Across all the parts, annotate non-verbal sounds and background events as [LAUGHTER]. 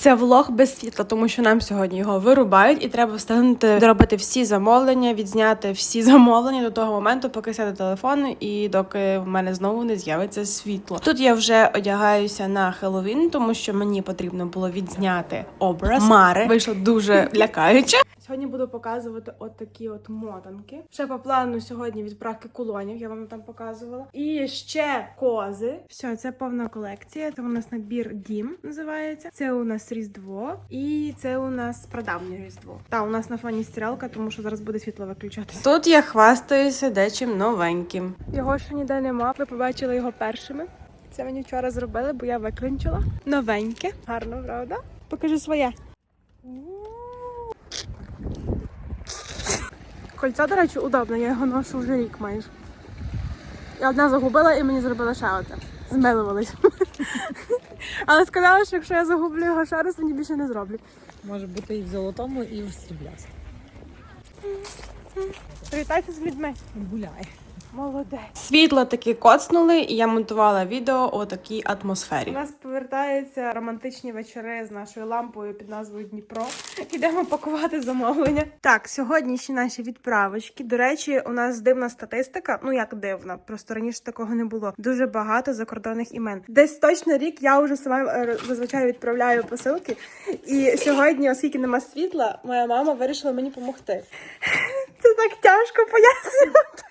Це влог без світла, тому що нам сьогодні його вирубають, і треба встигнути зробити всі замовлення, відзняти всі [LAUGHS] замовлення до того моменту, поки сяде телефон, і доки в мене знову не з'явиться світло. Тут я вже одягаюся на Хеллоуін, тому що мені потрібно було відзняти образ Мари. Вийшло дуже [LAUGHS] лякаюче. Сьогодні буду показувати от такі от мотанки. Ще по плану сьогодні відправки кулонів, я вам там показувала. І ще кози. Все, це повна колекція. Це у нас набір дім називається. Це у нас Різдво, і це у нас прадавнє Різдво. Та у нас на фоні стрілка, тому що зараз буде світло виключатися. Тут я хвастаюся дечим новеньким. Його ще ніде нема. Ви побачили його першими. Це мені вчора зробили, бо я виклинчила. Новеньке. Гарно, правда? Покажи своє. Кольцо, до речі, удобне, я його ношу вже рік майже. Я одне загубила і мені зробили ще одне. Змилувались. Але сказала, що якщо я загублю його ще раз, мені більше не зроблять. Може бути і в золотому, і в сріблястому. Привітайся з людьми. Гуляй. Молодець. Світло таки коцнули, і я монтувала відео у такій атмосфері. У нас повертаються романтичні вечори з нашою лампою під назвою Дніпро. Ідемо пакувати замовлення. Так, сьогоднішні наші відправочки. До речі, у нас дивна статистика. Ну як дивна, просто раніше такого не було. Дуже багато закордонних імен. Десь точно рік я вже сама е, зазвичай відправляю посилки. І сьогодні, оскільки нема світла, моя мама вирішила мені допомогти. Це так тяжко пояснювати.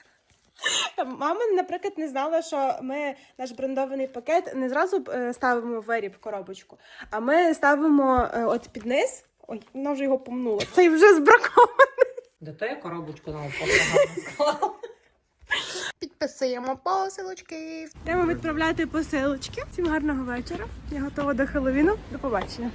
Мама, наприклад, не знала, що ми наш брендований пакет не зразу е, ставимо в виріб коробочку, а ми ставимо е, от під низ. Ой, вона вже його помнула. Цей вже збракований. Де то я коробочку нам поставила. Підписуємо посилочки. Йдемо відправляти посилочки. Всім гарного вечора. Я готова до Хеллоуіну. До побачення.